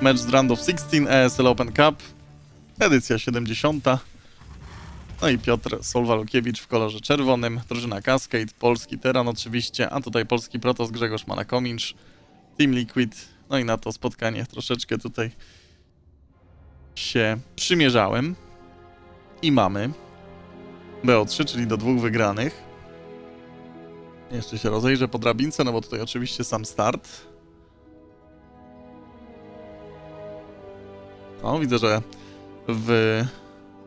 Mecz z Round of 16 ESL Open Cup. Edycja 70. No i Piotr Solwalukiewicz w kolorze czerwonym. Drużyna Cascade, polski Teran oczywiście, a tutaj polski Protos Grzegorz Manakomincz, Team Liquid. No i na to spotkanie troszeczkę tutaj się przymierzałem. I mamy BO3, czyli do dwóch wygranych. Jeszcze się rozejrzę po drabince, no bo tutaj oczywiście sam start. O, widzę, że w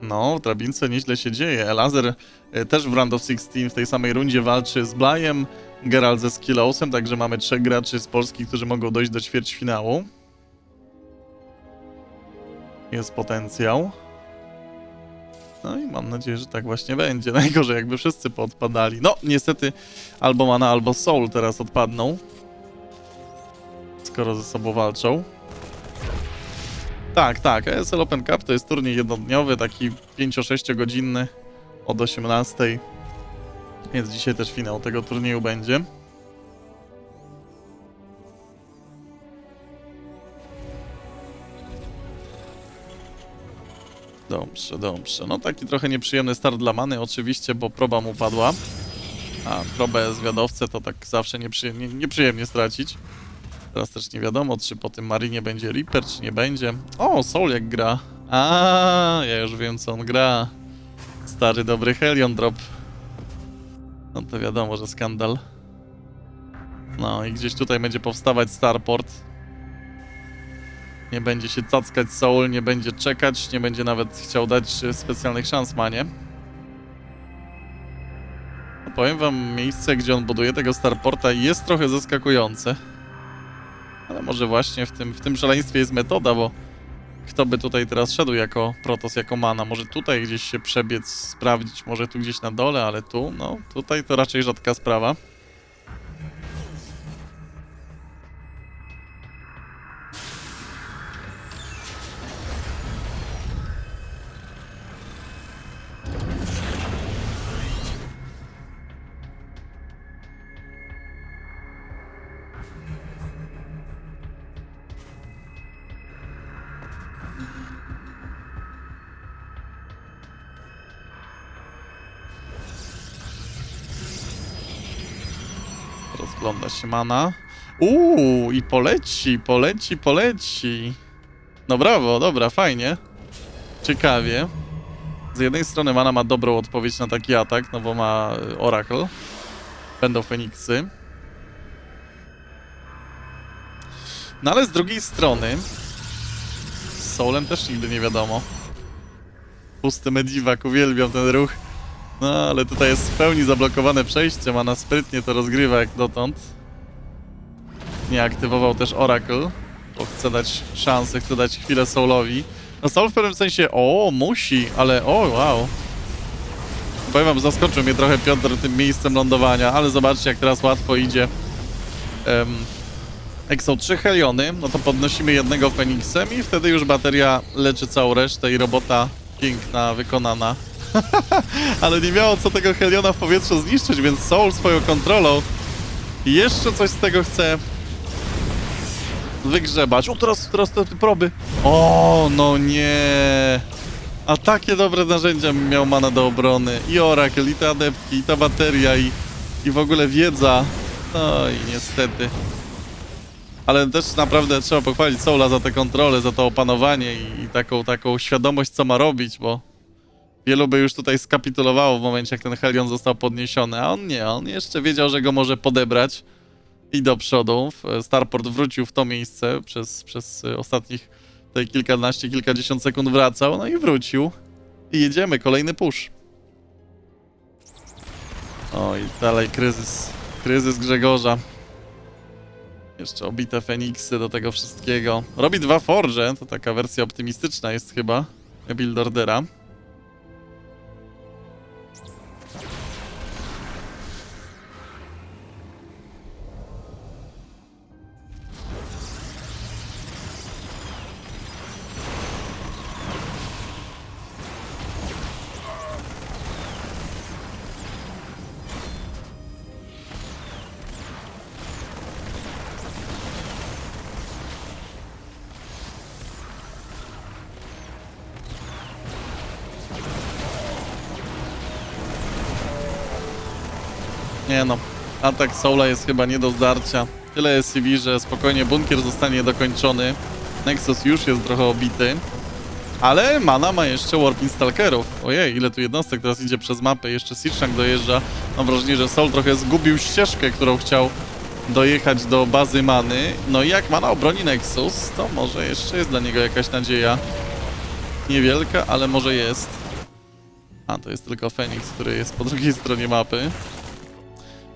no, w drabince nieźle się dzieje. Elazer e, też w Round of 16 w tej samej rundzie walczy z Blajem, Geralt ze Skillosem, także mamy trzech graczy z Polski, którzy mogą dojść do ćwierćfinału. Jest potencjał. No i mam nadzieję, że tak właśnie będzie. Najgorzej, jakby wszyscy podpadali. No, niestety albo Mana, albo Soul teraz odpadną. Skoro ze sobą walczą. Tak, tak. ESL Open Cup to jest turniej jednodniowy, taki 5-6 godzinny od 18. Więc dzisiaj też finał tego turnieju będzie. Dobrze, dobrze. No taki trochę nieprzyjemny start dla Many oczywiście, bo proba mu padła. A probę zwiadowcę to tak zawsze nieprzyjemnie, nieprzyjemnie stracić. Teraz też nie wiadomo, czy po tym Marinie będzie Reaper, czy nie będzie. O, Soul jak gra. A, ja już wiem, co on gra. Stary, dobry Helion Drop. No to wiadomo, że skandal. No i gdzieś tutaj będzie powstawać Starport. Nie będzie się cackać Soul, nie będzie czekać, nie będzie nawet chciał dać specjalnych szans Manie. No, powiem wam, miejsce, gdzie on buduje tego Starporta jest trochę zaskakujące. Może właśnie w tym, w tym szaleństwie jest metoda, bo kto by tutaj teraz szedł jako Protos, jako mana? Może tutaj gdzieś się przebiec, sprawdzić, może tu gdzieś na dole, ale tu, no, tutaj to raczej rzadka sprawa. Rozgląda się mana. Uuu, i poleci, poleci, poleci. No brawo, dobra, fajnie. Ciekawie. Z jednej strony mana ma dobrą odpowiedź na taki atak, no bo ma y, Oracle. Będą Feniksy. No ale z drugiej strony Soulem też nigdy nie wiadomo. Pusty Mediwak, uwielbiam ten ruch. No, ale tutaj jest w pełni zablokowane przejście, mana sprytnie to rozgrywa jak dotąd. Nie aktywował też Oracle, bo chce dać szansę, chce dać chwilę Soulowi. No Soul w pewnym sensie, o, musi, ale o, wow. Powiem wam, zaskoczył mnie trochę Piotr tym miejscem lądowania, ale zobaczcie jak teraz łatwo idzie. Um, jak są trzy Heliony, no to podnosimy jednego Feniksem i wtedy już bateria leczy całą resztę i robota piękna, wykonana. Ale nie miało co tego Heliona w powietrzu zniszczyć, więc Soul swoją kontrolą jeszcze coś z tego chce wygrzebać. O, teraz, teraz te proby. O, no nie. A takie dobre narzędzia miał mana do obrony. I Oracle, i te adeptki, i ta bateria, i, i w ogóle wiedza. No i niestety. Ale też naprawdę trzeba pochwalić Soula za tę kontrolę, za to opanowanie i, i taką, taką świadomość, co ma robić, bo Wielu by już tutaj skapitulowało w momencie, jak ten Helion został podniesiony, a on nie, on jeszcze wiedział, że go może podebrać i do przodu. Starport wrócił w to miejsce, przez, przez ostatnich tutaj kilkanaście, kilkadziesiąt sekund wracał, no i wrócił. I jedziemy, kolejny push. O i dalej kryzys, kryzys Grzegorza. Jeszcze obite Feniksy do tego wszystkiego. Robi dwa Forge, to taka wersja optymistyczna jest chyba build ordera. Atak Soula jest chyba nie do zdarcia. Tyle SCV, że spokojnie bunkier zostanie dokończony. Nexus już jest trochę obity. Ale Mana ma jeszcze Warping Stalkerów. Ojej, ile tu jednostek teraz idzie przez mapę. Jeszcze Searchang dojeżdża. Mam wrażenie, że Soul trochę zgubił ścieżkę, którą chciał dojechać do bazy Many. No i jak Mana obroni Nexus, to może jeszcze jest dla niego jakaś nadzieja. Niewielka, ale może jest. A, to jest tylko Fenix, który jest po drugiej stronie mapy.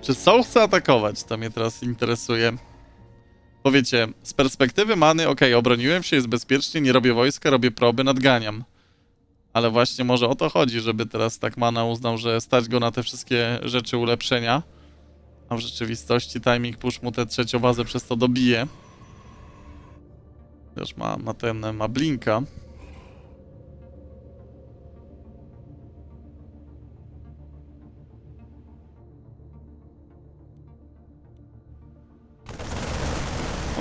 Czy Soul chce atakować? To mnie teraz interesuje. Powiecie, z perspektywy many, okej, obroniłem się, jest bezpiecznie, nie robię wojska, robię proby, nadganiam. Ale właśnie może o to chodzi, żeby teraz tak mana uznał, że stać go na te wszystkie rzeczy ulepszenia. A w rzeczywistości timing push mu tę trzecią bazę przez to dobije. Też ma, ma ten, ma blinka.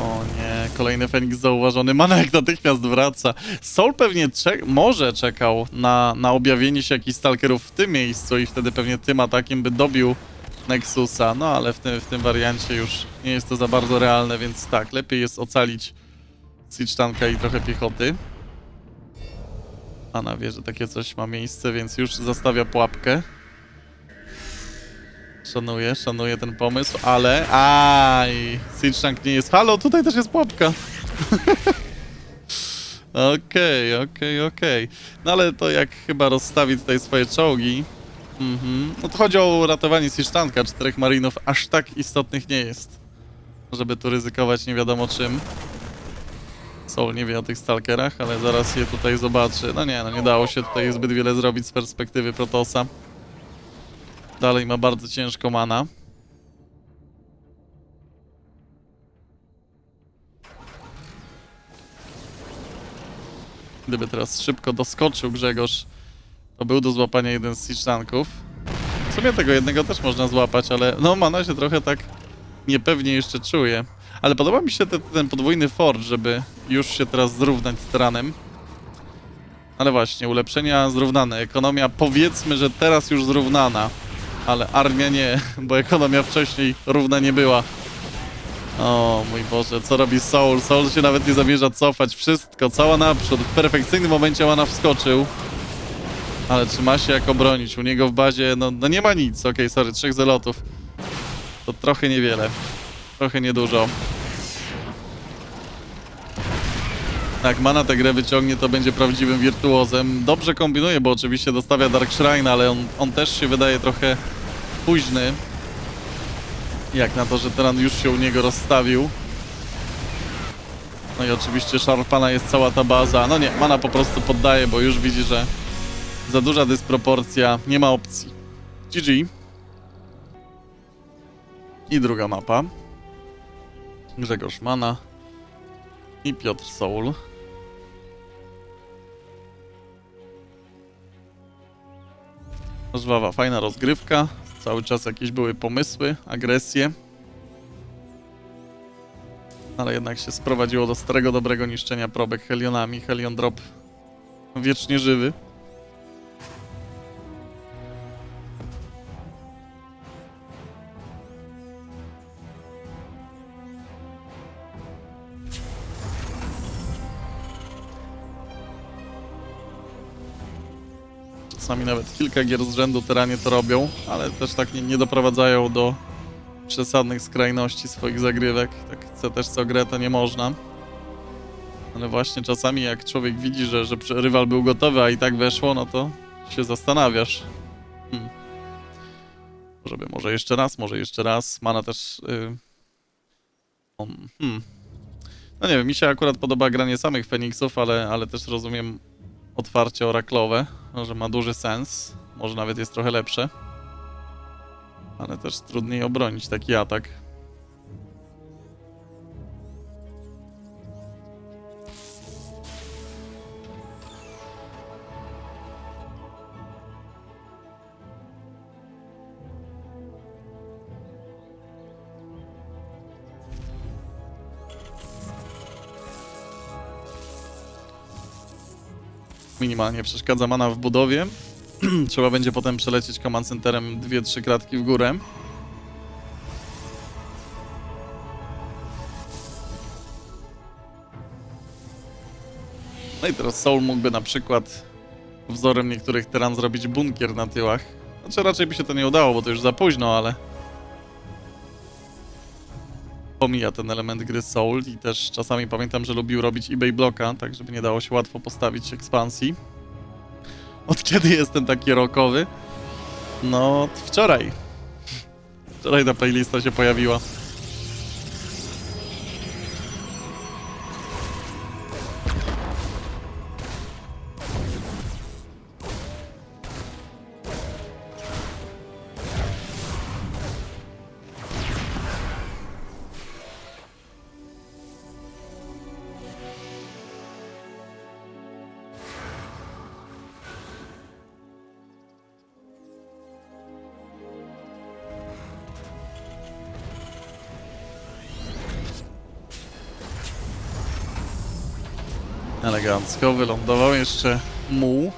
O nie, kolejny Feniks zauważony. Manek natychmiast wraca. Soul pewnie czek może czekał na, na objawienie się jakichś stalkerów w tym miejscu i wtedy pewnie tym atakiem by dobił Nexusa. No ale w tym, w tym wariancie już nie jest to za bardzo realne, więc tak, lepiej jest ocalić Siege Tanka i trochę piechoty. Ana wie, że takie coś ma miejsce, więc już zostawia pułapkę. Szanuję, szanuję ten pomysł, ale... Aj, Tank nie jest... Halo, tutaj też jest pułapka. Okej, okej, okej. No ale to jak chyba rozstawi tutaj swoje czołgi... Mhm. No to chodzi o ratowanie Siege Tanka. Czterech marinów aż tak istotnych nie jest. Żeby tu ryzykować nie wiadomo czym. Soul nie wie o tych stalkerach, ale zaraz je tutaj zobaczy. No nie, no nie dało się tutaj zbyt wiele zrobić z perspektywy Protosa. Dalej ma bardzo ciężko mana. Gdyby teraz szybko doskoczył Grzegorz, to był do złapania jeden z siege tanków. W sumie tego jednego też można złapać, ale no mana się trochę tak niepewnie jeszcze czuje. Ale podoba mi się te, ten podwójny forge, żeby już się teraz zrównać z teranem. Ale właśnie, ulepszenia zrównane. Ekonomia powiedzmy, że teraz już zrównana. Ale armia nie, bo ekonomia wcześniej równa nie była. O mój Boże, co robi Soul? Soul się nawet nie zamierza cofać. Wszystko, cała naprzód. W perfekcyjnym momencie Łana wskoczył. Ale czy ma się jak obronić? U niego w bazie, no, no nie ma nic. Okej, sorry, trzech zelotów. To trochę niewiele. Trochę niedużo. Jak mana tę grę wyciągnie, to będzie prawdziwym wirtuozem. Dobrze kombinuje, bo oczywiście dostawia Dark Shrine, ale on, on też się wydaje trochę późny. Jak na to, że Teran już się u niego rozstawił. No i oczywiście Sharpana jest cała ta baza. No nie, mana po prostu poddaje, bo już widzi, że za duża dysproporcja, nie ma opcji. GG. I druga mapa. Grzegorz Mana i Piotr Soul. Żwawa, fajna rozgrywka. Cały czas jakieś były pomysły, agresje. Ale jednak się sprowadziło do starego, dobrego niszczenia probek Helionami. Helion Drop wiecznie żywy. Czasami nawet kilka gier z rzędu teranie to robią, ale też tak nie, nie doprowadzają do przesadnych skrajności swoich zagrywek. Tak chce też co grę, to nie można. Ale właśnie czasami jak człowiek widzi, że, że rywal był gotowy, a i tak weszło, no to się zastanawiasz. Hmm. Żeby może jeszcze raz, może jeszcze raz. Mana też... Yy... Hmm. No nie wiem, mi się akurat podoba granie samych Feniksów, ale, ale też rozumiem otwarcie oraklowe, że ma duży sens. Może nawet jest trochę lepsze. Ale też trudniej obronić taki atak. minimalnie przeszkadza mana w budowie. Trzeba będzie potem przelecieć command centerem 2-3 kratki w górę. No i teraz Soul mógłby na przykład wzorem niektórych tyran zrobić bunkier na tyłach. Znaczy raczej by się to nie udało, bo to już za późno, ale... Pomija ten element gry Soul i też czasami pamiętam, że lubił robić eBay bloka, tak żeby nie dało się łatwo postawić ekspansji. Od kiedy jestem taki rockowy? No, wczoraj. Wczoraj ta playlista się pojawiła. Elegancko wylądował jeszcze muł.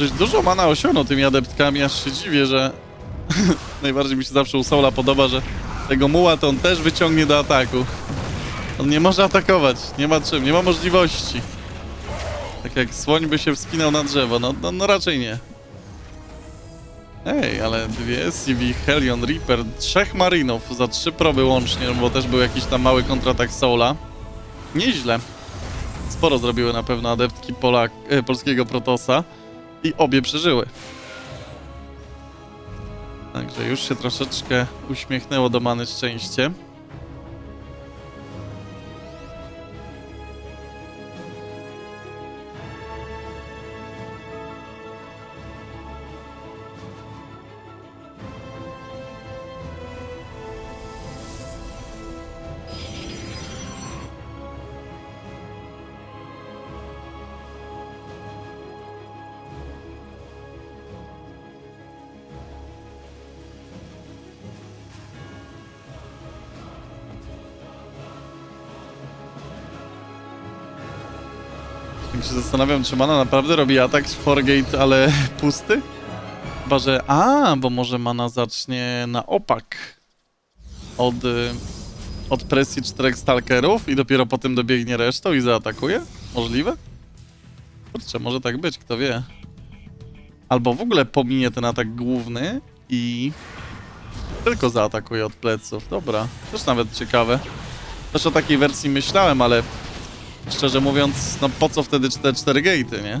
Coś dużo mana osiągnął tymi adeptkami, aż się dziwię, że najbardziej mi się zawsze u Soula podoba, że tego muła to on też wyciągnie do ataku. On nie może atakować, nie ma czym, nie ma możliwości. Tak jak słoń by się wspinał na drzewo, no, no, no raczej nie. Ej, ale dwie CV, Helion, Reaper, trzech Marinów za trzy proby łącznie, bo też był jakiś tam mały kontratak Soula. Nieźle. Sporo zrobiły na pewno adeptki Polak, e, polskiego Protosa. I obie przeżyły. Także już się troszeczkę uśmiechnęło do Many szczęście. Zastanawiam, czy Mana naprawdę robi atak z Forgate, ale pusty? Chyba, że... A, bo może Mana zacznie na opak. Od, y, od presji czterech stalkerów i dopiero potem dobiegnie resztą i zaatakuje? Możliwe? Kurczę, może tak być, kto wie. Albo w ogóle pominie ten atak główny i tylko zaatakuje od pleców. Dobra, też nawet ciekawe. Też o takiej wersji myślałem, ale Szczerze mówiąc, no po co wtedy te cztery gate'y, nie?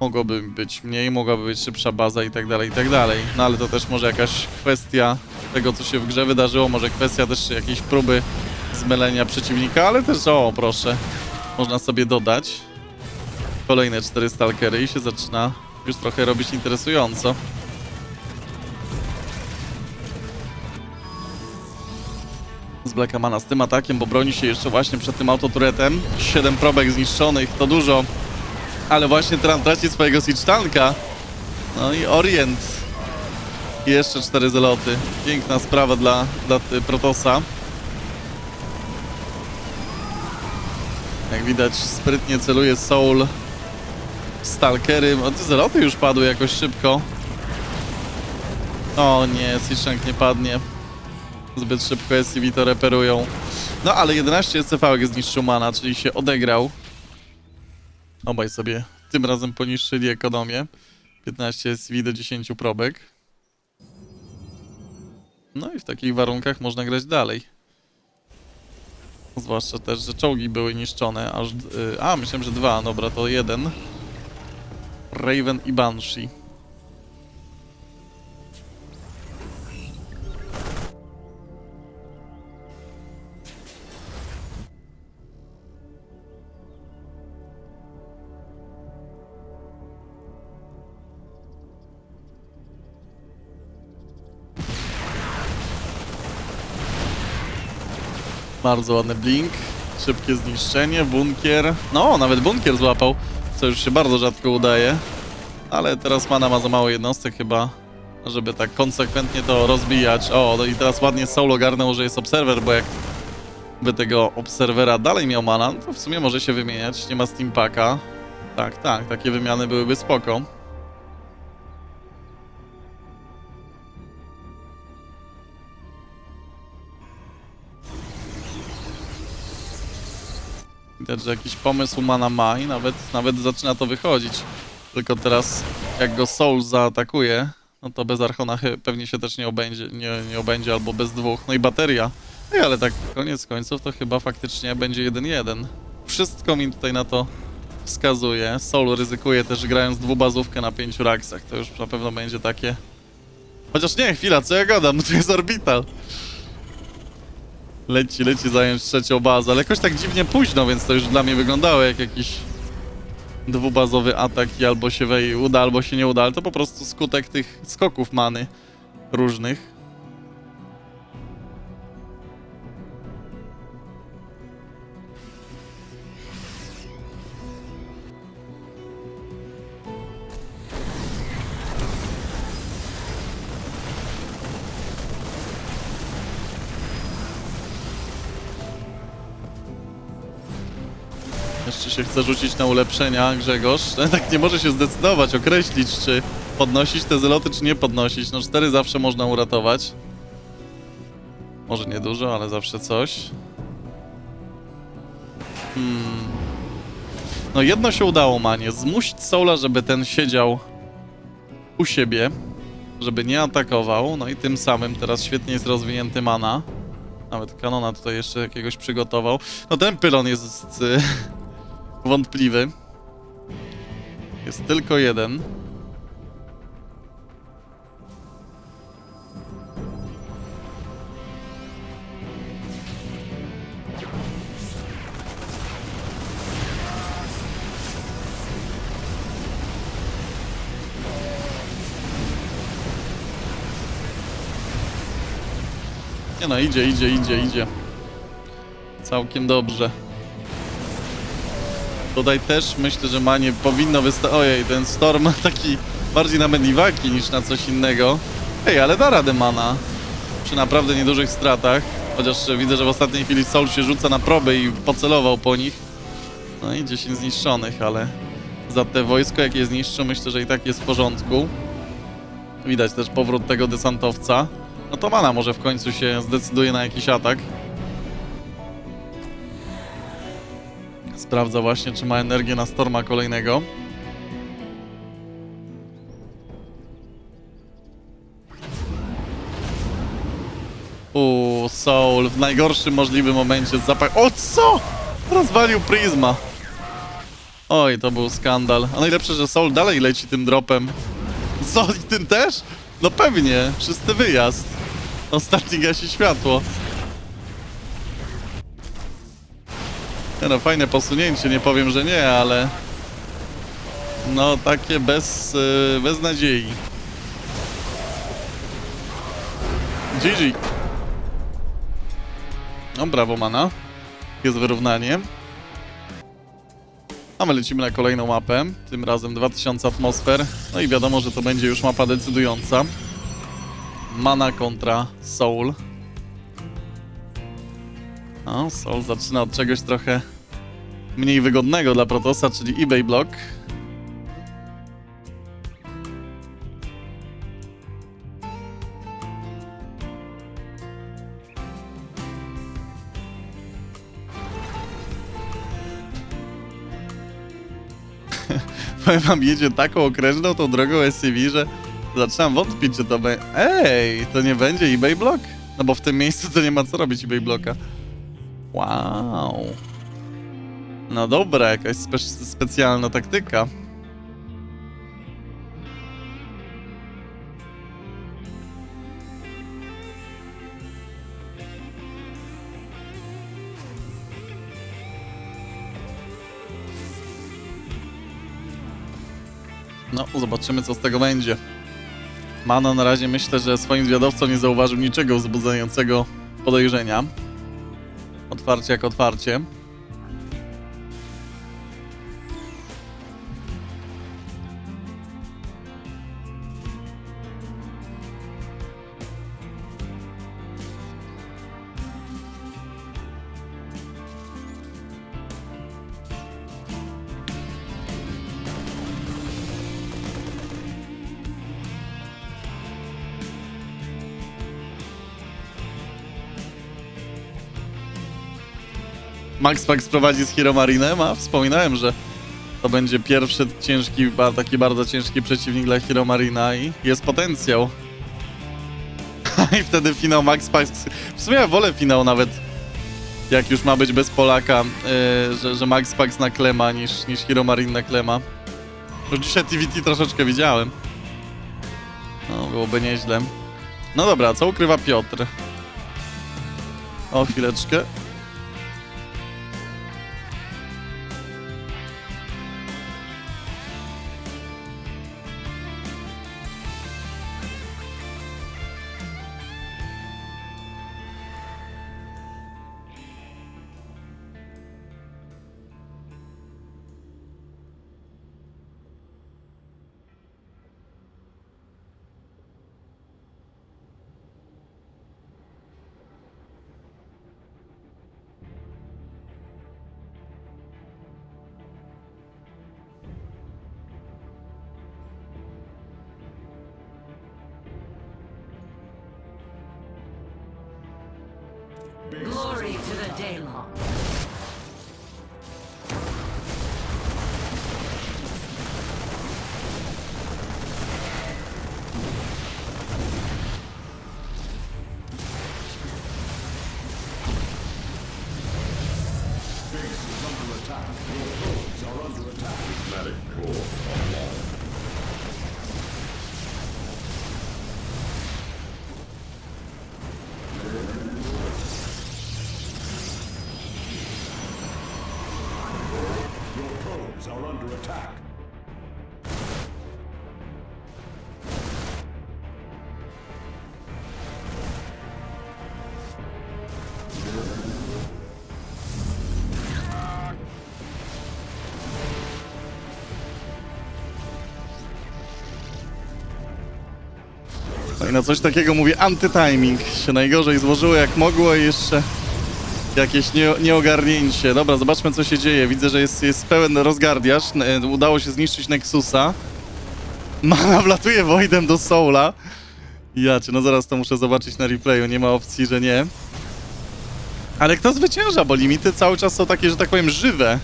Mogłoby być mniej, mogłaby być szybsza baza i tak dalej, i tak dalej. No ale to też może jakaś kwestia tego, co się w grze wydarzyło, może kwestia też jakiejś próby zmylenia przeciwnika, ale też, o proszę, można sobie dodać kolejne cztery stalkery i się zaczyna już trochę robić interesująco. Z Blackamana z tym atakiem, bo broni się jeszcze właśnie przed tym autoturetem. 7 probek zniszczonych, to dużo. Ale właśnie Tran traci swojego Siege No i Orient. Jeszcze 4 zeloty. Piękna sprawa dla, dla Protosa. Jak widać sprytnie celuje Soul Stalkery. O, te zeloty już padły jakoś szybko. O nie, Siege nie padnie. Zbyt szybko SCV to reperują. No ale 11 SCV zniszczył mana, czyli się odegrał. Obaj sobie tym razem poniszczyli ekonomię. 15 SCV do 10 probek. No i w takich warunkach można grać dalej. Zwłaszcza też, że czołgi były niszczone, aż... y, A, myślałem, że dwa. Dobra, to jeden. Raven i Banshee. Bardzo ładny blink. Szybkie zniszczenie, bunkier. No, nawet bunkier złapał, co już się bardzo rzadko udaje. Ale teraz mana ma za mało jednostek chyba, żeby tak konsekwentnie to rozbijać. O, no i teraz ładnie Soul ogarnął, że jest obserwer, bo jak by tego obserwera dalej miał mana, to w sumie może się wymieniać. Nie ma Steampaka. Tak, tak, takie wymiany byłyby spoko. Widać, że jakiś pomysł mana ma i nawet, nawet zaczyna to wychodzić. Tylko teraz, jak go Soul zaatakuje, no to bez Archona pewnie się też nie obędzie, nie, nie obędzie albo bez dwóch. No i bateria. Ej, ale tak koniec końców to chyba faktycznie będzie 1-1. Wszystko mi tutaj na to wskazuje. Soul ryzykuje też grając dwubazówkę na pięciu raksach. To już na pewno będzie takie... Chociaż nie, chwila, co ja gadam? No to jest orbital. Leci, leci zająć trzecią bazę, ale jakoś tak dziwnie późno, więc to już dla mnie wyglądało jak jakiś dwubazowy atak i albo się wej uda, albo się nie uda, ale to po prostu skutek tych skoków many różnych. Się chce rzucić na ulepszenia Grzegorz. Tak nie może się zdecydować, określić, czy podnosić te zeloty, czy nie podnosić. No cztery zawsze można uratować. Może nie dużo, ale zawsze coś. Hmm. No jedno się udało, Manie. Zmusić Soula, żeby ten siedział u siebie, żeby nie atakował. No i tym samym teraz świetnie jest rozwinięty mana. Nawet kanona tutaj jeszcze jakiegoś przygotował. No ten pylon jest y, wątpliwy. Jest tylko jeden. Nie no, idzie, idzie, idzie, idzie. Całkiem dobrze. Tutaj też myślę, że Manie powinno wystarczyć. Ojej, ten Storm taki bardziej na mediwaki niż na coś innego. Ej, ale da radę Mana. Przy naprawdę niedużych stratach. Chociaż widzę, że w ostatniej chwili Soul się rzuca na proby i pocelował po nich. No i 10 zniszczonych, ale za te wojsko, jakie zniszczył, myślę, że i tak jest w porządku. Widać też powrót tego desantowca. No to Mana może w końcu się zdecyduje na jakiś atak. Sprawdza właśnie, czy ma energię na Storma kolejnego. Uuu, Soul w najgorszym możliwym momencie zapach... O co? Rozwalił Prisma. Oj, to był skandal. A najlepsze, że Soul dalej leci tym dropem. Co, i tym też? No pewnie, czysty wyjazd. Ostatni gasi światło. No, fajne posunięcie, nie powiem, że nie, ale... No, takie bez, yy, bez nadziei. GG. No, brawo, mana. Jest wyrównanie. A my lecimy na kolejną mapę. Tym razem 2000 atmosfer. No i wiadomo, że to będzie już mapa decydująca. Mana kontra Soul. No, Soul zaczyna od czegoś trochę mniej wygodnego dla Protosa, czyli eBay Block. Powiem wam, jedzie taką okrężną tą drogą SUV, że zaczynam wątpić, czy to będzie... Ej, to nie będzie eBay Block? No bo w tym miejscu to nie ma co robić eBay Blocka. Wow. No dobra, jakaś spe specjalna taktyka. No, zobaczymy co z tego będzie. Mana na razie myślę, że swoim zwiadowcom nie zauważył niczego wzbudzającego podejrzenia. Otwarcie jak otwarcie. Max Pack sprowadzi z Hero Marinem, a wspominałem, że to będzie pierwszy ciężki, taki bardzo ciężki przeciwnik dla Hero Marina i jest potencjał. I wtedy finał Max. W sumie ja wolę finał nawet, jak już ma być bez Polaka, yy, że, że Max Pax na klema niż, niż Hero Marine na klema. Już dzisiaj TVT troszeczkę widziałem. No, byłoby nieźle. No dobra, co ukrywa Piotr? O, chwileczkę. the day long. Na coś takiego mówię anty-timing. Się najgorzej złożyło jak mogło i jeszcze jakieś nie, nieogarnięcie. Dobra, zobaczmy co się dzieje. Widzę, że jest, jest pełen rozgardiaż. N- Udało się zniszczyć Nexusa. Mana wlatuje Voidem do Soula. Ja cię, no zaraz to muszę zobaczyć na replayu. Nie ma opcji, że nie. Ale kto zwycięża, bo limity cały czas są takie, że tak powiem, żywe.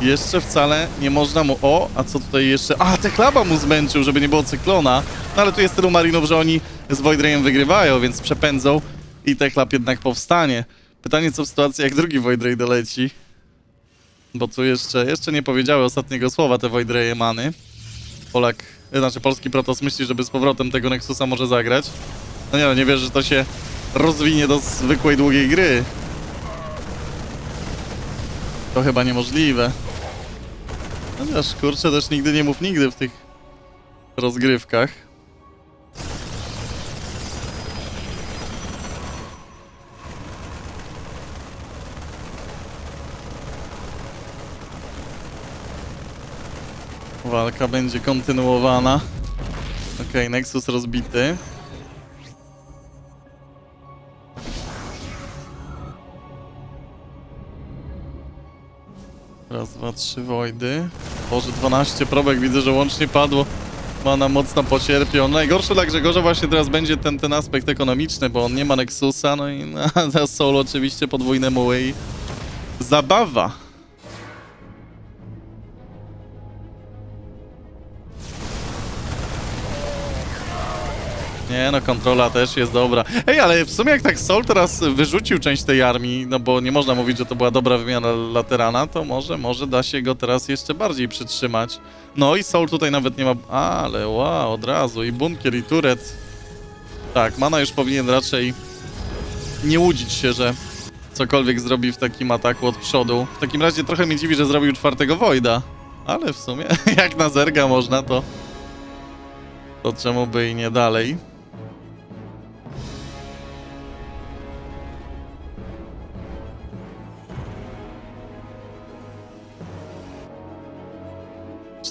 Jeszcze wcale nie można mu... O, a co tutaj jeszcze? A, Teklaba mu zmęczył, żeby nie było cyklona. No ale tu jest tylu marinów, że oni z Voidrayem wygrywają, więc przepędzą i Teklab jednak powstanie. Pytanie, co w sytuacji, jak drugi Voidray doleci. Bo tu jeszcze, jeszcze nie powiedziały ostatniego słowa te Voidraye many. Polak, znaczy polski Protoss myśli, żeby z powrotem tego Nexusa może zagrać. No nie no, nie wierzę, że to się rozwinie do zwykłej długiej gry. To chyba niemożliwe. Chociaż kurczę, też nigdy nie mów nigdy w tych rozgrywkach. Walka będzie kontynuowana. Okej, Nexus rozbity. Raz, dwa, trzy Wojdy. Boże, 12 probek widzę, że łącznie padło. Mana mocno pocierpiał. Najgorsze dla Grzegorza właśnie teraz będzie ten, ten aspekt ekonomiczny, bo on nie ma Nexusa, no i na solo oczywiście podwójne muły i zabawa. Nie no, kontrola też jest dobra. Ej, ale w sumie jak tak Sol teraz wyrzucił część tej armii, no bo nie można mówić, że to była dobra wymiana Laterana, to może, może da się go teraz jeszcze bardziej przytrzymać. No i Sol tutaj nawet nie ma... Ale wow, od razu i bunkier i turet. Tak, Mana już powinien raczej nie łudzić się, że cokolwiek zrobi w takim ataku od przodu. W takim razie trochę mnie dziwi, że zrobił czwartego Voida. Ale w sumie, jak na zerga można, to... To czemu by i nie dalej?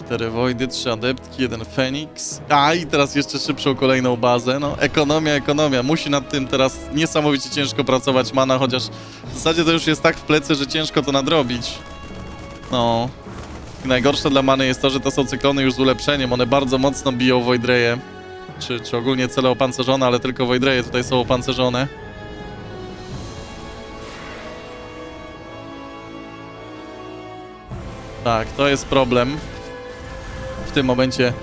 Cztery Wojdy, trzy Adeptki, jeden Feniks. A i teraz jeszcze szybszą kolejną bazę. No, ekonomia, ekonomia. Musi nad tym teraz niesamowicie ciężko pracować Mana, chociaż w zasadzie to już jest tak w plecy, że ciężko to nadrobić. No. I najgorsze dla Many jest to, że to są cyklony już z ulepszeniem. One bardzo mocno biją Voidreje. Czy, czy ogólnie cele opancerzone, ale tylko Voidreje tutaj są opancerzone. Tak, to jest problem. Tym momencie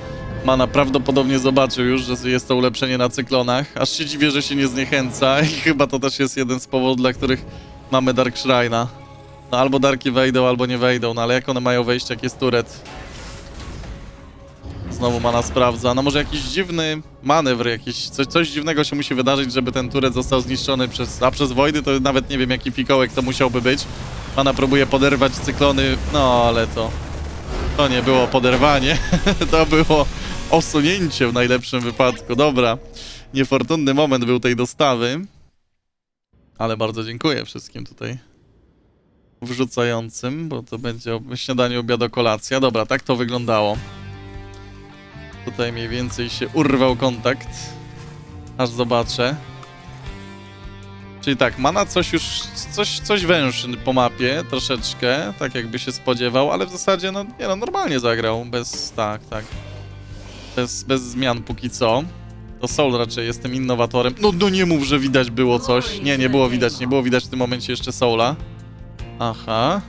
Mana prawdopodobnie zobaczył już, że jest to ulepszenie na cyklonach. Aż się dziwię, że się nie zniechęca i chyba to też jest jeden z powodów, dla których mamy Dark Shrine'a. No albo Darki wejdą, albo nie wejdą, no ale jak one mają wejść, jak jest turet? Znowu Mana sprawdza. No może jakiś dziwny manewr, jakiś, coś, coś dziwnego się musi wydarzyć, żeby ten turet został zniszczony przez... A przez Wojdy to nawet nie wiem, jaki fikołek to musiałby być. Mana próbuje poderwać cyklony, no ale to... To nie było poderwanie, to było osunięcie w najlepszym wypadku. Dobra, niefortunny moment był tej dostawy. Ale bardzo dziękuję wszystkim tutaj wrzucającym, bo to będzie śniadanie, obiad, kolacja. Dobra, tak to wyglądało. Tutaj mniej więcej się urwał kontakt. Aż zobaczę. Czyli tak, mana coś już, coś, coś węży po mapie, troszeczkę, tak jakby się spodziewał, ale w zasadzie, no, nie no, normalnie zagrał, bez, tak, tak, bez, bez zmian póki co. To Soul raczej jest tym innowatorem. No, no nie mów, że widać było coś. Nie, nie było widać, nie było widać w tym momencie jeszcze Soula. Aha.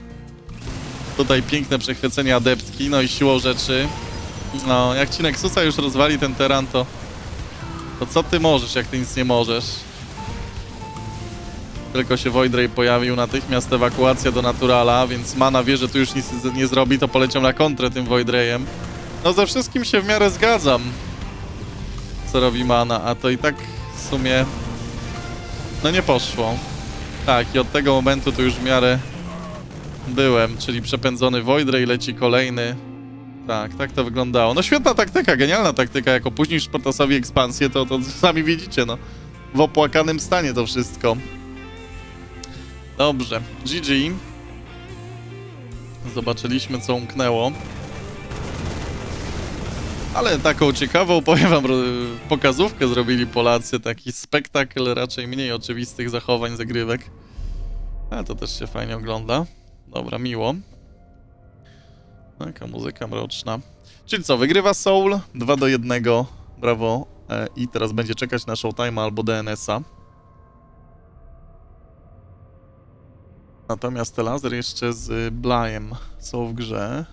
Tutaj piękne przechwycenie adeptki, no i siłą rzeczy. No, jak ci Nexusa już rozwali ten teran, to... To co ty możesz, jak ty nic nie możesz? Tylko się Void Ray pojawił, natychmiast ewakuacja do Naturala, więc Mana wie, że tu już nic nie zrobi, to poleciał na kontrę tym Void Rayem. No ze wszystkim się w miarę zgadzam, co robi Mana, a to i tak w sumie... No nie poszło. Tak, i od tego momentu to już w miarę byłem, czyli przepędzony Void Ray, leci kolejny. Tak, tak to wyglądało. No świetna taktyka, genialna taktyka, jak opóźnisz Protosowi ekspansję, to, to sami widzicie, no. W opłakanym stanie to wszystko. Dobrze, GG. Zobaczyliśmy, co umknęło. Ale taką ciekawą, powiem wam, pokazówkę zrobili Polacy. Taki spektakl raczej mniej oczywistych zachowań, zagrywek. A to też się fajnie ogląda. Dobra, miło. Taka muzyka mroczna. Czyli co, wygrywa Soul 2 do 1. Brawo. E, I teraz będzie czekać na Showtime albo DNS-a. Natomiast te laser jeszcze z Blajem są w grze.